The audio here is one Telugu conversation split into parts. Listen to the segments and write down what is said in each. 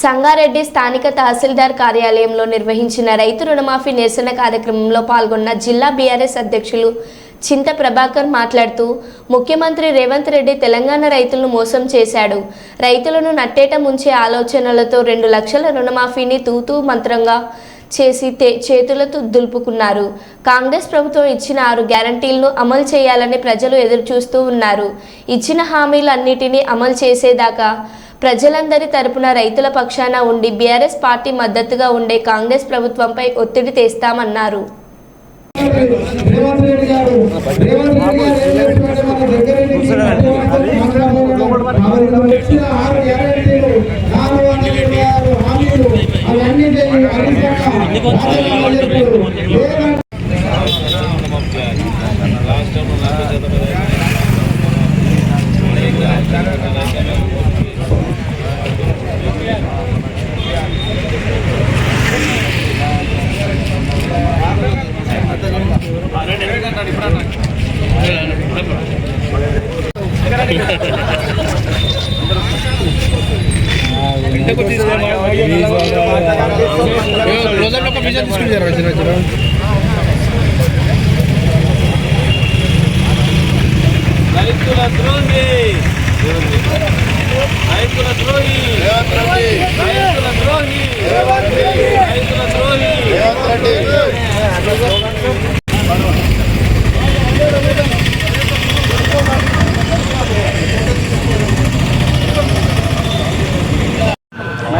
సంగారెడ్డి స్థానిక తహసీల్దార్ కార్యాలయంలో నిర్వహించిన రైతు రుణమాఫీ నిరసన కార్యక్రమంలో పాల్గొన్న జిల్లా బీఆర్ఎస్ అధ్యక్షులు చింత ప్రభాకర్ మాట్లాడుతూ ముఖ్యమంత్రి రేవంత్ రెడ్డి తెలంగాణ రైతులను మోసం చేశాడు. రైతులను నట్టేట ముంచే ఆలోచనలతో రెండు లక్షల రుణమాఫీని తూతూ మంత్రంగా చేసి చేతులతో దులుపుకున్నారు. కాంగ్రెస్ ప్రభుత్వం ఇచ్చిన ఆరు గ్యారంటీలను అమలు చేయాలని ప్రజలు ఎదురుచూస్తూ ఉన్నారు. ఇచ్చిన హామీలన్నిటినీ అమలు చేసేదాకా ప్రజలందరి తరపున రైతుల పక్షాన ఉండి బీఆర్ఎస్ పార్టీ మద్దతుగా ఉండే కాంగ్రెస్ ప్రభుత్వంపై ఒత్తిడి తెస్తామన్నారు. రేవంత్ రెడ్డి గారు రేవంత్ రెడ్డి గారు రైతుల ద్రోహి. రైతుల ద్రోహి. రైతుల ద్రోహి రైతుల ద్రోహి నై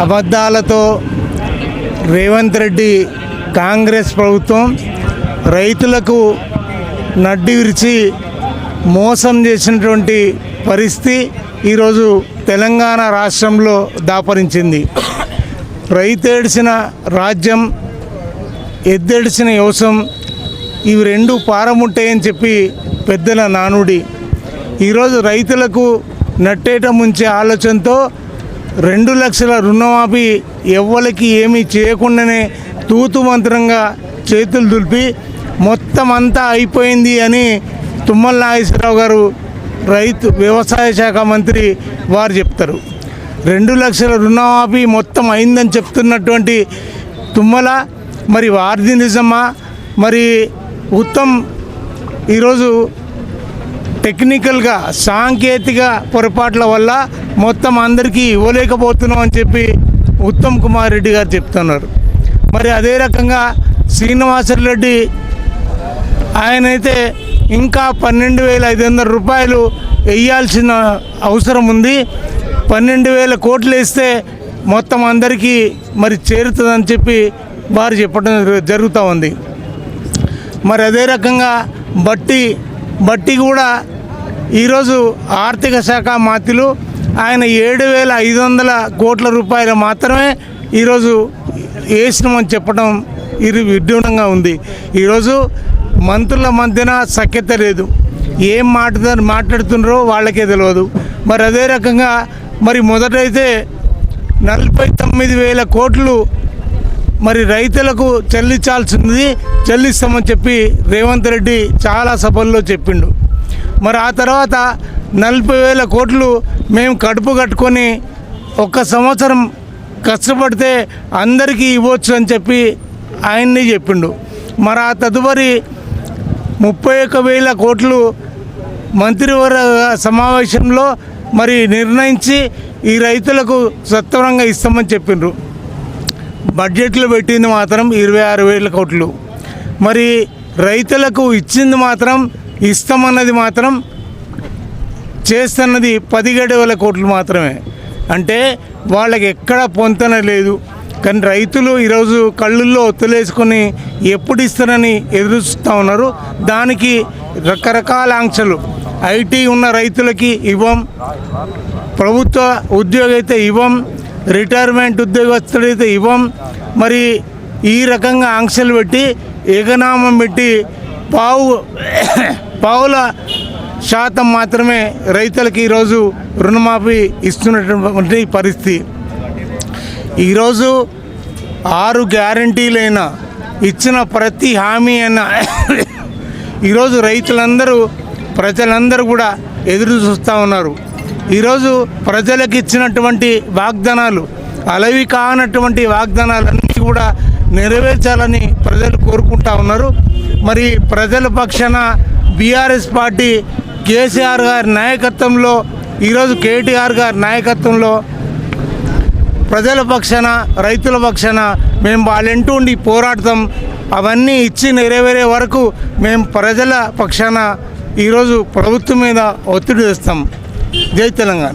అబద్ధాలతో రేవంత్ రెడ్డి కాంగ్రెస్ ప్రభుత్వం రైతులకు నడ్డి విరిచి మోసం చేసినటువంటి పరిస్థితి ఈరోజు తెలంగాణ రాష్ట్రంలో దాపరించింది. రైతేడిసిన రాజ్యం ఎద్దెడిసిన యోసం ఇవి రెండు పారముట్టాయని చెప్పి పెద్దల నానుడి ఈరోజు రైతులకు నట్టేట ముంచే ఆలోచనతో రెండు లక్షల రుణమాఫీ ఎవ్వరికి ఏమీ చేయకుండానే తూతు మంత్రంగా చేతులు దులిపి మొత్తం అంతా అయిపోయింది అని తుమ్మల నాగేశ్వరరావు గారు రైతు వ్యవసాయ శాఖ మంత్రి వారు చెప్తారు. రెండు లక్షల రుణమాఫీ మొత్తం అయిందని చెప్తున్నటువంటి తుమ్మల మరి వారిది నిజమా? మరి ఉత్తమ్ ఈరోజు టెక్నికల్గా సాంకేతిక పొరపాట్ల వల్ల మొత్తం అందరికీ ఇవ్వలేకపోతున్నాం అని చెప్పి ఉత్తమ్ కుమార్ రెడ్డి గారు చెప్తున్నారు. మరి అదే రకంగా శ్రీనివాసరెడ్డి ఆయనైతే ఇంకా పన్నెండు వేల ఐదు వందల రూపాయలు వేయాల్సిన అవసరం ఉంది. పన్నెండు వేల కోట్లు వేస్తే మొత్తం అందరికీ మరి చేరుతుందని చెప్పి వారు చెప్పడం జరుగుతూ ఉంది. మరి అదే రకంగా బట్టి బట్టి కూడా ఈరోజు ఆర్థిక శాఖ మాత్రులు ఆయన ఏడు వేల ఐదు వందల కోట్ల రూపాయలు మాత్రమే ఈరోజు వేసినామని చెప్పడం ఇది విడ్డూరంగా ఉంది. ఈరోజు మంత్రుల మధ్యన సఖ్యత లేదు. ఏం మాట్లాడు మాట్లాడుతున్నారో వాళ్ళకే తెలియదు మరి అదే రకంగా మరి మొదటైతే నలభై తొమ్మిది వేల కోట్లు మరి రైతులకు చెల్లించాల్సింది చెల్లిస్తామని చెప్పి రేవంత్ రెడ్డి చాలా సభల్లో చెప్పిండు. మరి ఆ తర్వాత నలభై వేల కోట్లు మేము కడుపు కట్టుకొని ఒక సంవత్సరం కష్టపడితే అందరికీ ఇవ్వచ్చు అని చెప్పి ఆయన్ని చెప్పిండు. మరి ఆ తదుపరి ముప్పై ఒక్క వేల కోట్లు మంత్రివర్గ సమావేశంలో మరి నిర్ణయించి ఈ రైతులకు సత్వరంగా ఇస్తామని చెప్పిండ్రు. బడ్జెట్లో పెట్టింది మాత్రం ఇరవై ఆరు వేల కోట్లు. మరి రైతులకు ఇచ్చింది మాత్రం ఇస్తామన్నది మాత్రం చేస్తున్నది పది గడవల కోట్లు మాత్రమే. అంటే వాళ్ళకి ఎక్కడ పొంతన లేదు. కానీ రైతులు ఈరోజు కళ్ళుల్లో ఒత్తులేసుకొని ఎప్పుడు ఇస్తారని ఎదురుస్తూ ఉన్నారు. దానికి రకరకాల ఆంక్షలు. ఐటీ ఉన్న రైతులకి ఇవ్వం. ప్రభుత్వ ఉద్యోగి అయితే ఇవ్వం. రిటైర్మెంట్ ఉద్యోగస్తుడైతే ఇవ్వం. మరి ఈ రకంగా ఆంక్షలు పెట్టి ఏకనామం పెట్టి పావు పావుల శాతం మాత్రమే రైతులకి ఈరోజు రుణమాఫీ ఇస్తున్నటువంటి పరిస్థితి. ఈరోజు ఆరు గ్యారంటీలైనా ఇచ్చిన ప్రతి హామీ అయినా ఈరోజు రైతులందరూ ప్రజలందరూ కూడా ఎదురు చూస్తూ ఉన్నారు. ఈరోజు ప్రజలకు ఇచ్చినటువంటి వాగ్దానాలు అలవి కానటువంటి వాగ్దానాలన్నీ కూడా నెరవేర్చాలని ప్రజలు కోరుకుంటా ఉన్నారు. మరి ప్రజల పక్షాన బీఆర్ఎస్ పార్టీ కేసీఆర్ గారి నాయకత్వంలో ఈరోజు కేటీఆర్ గారి నాయకత్వంలో ప్రజల పక్షాన రైతుల పక్షాన మేము వాళ్ళెంటూ ఉండి పోరాడతాం అవన్నీ ఇచ్చి నెరవేరే వరకు మేము ప్రజల పక్షాన ఈరోజు ప్రభుత్వం మీద ఒత్తిడి తెస్తాం జై తెలంగాణ.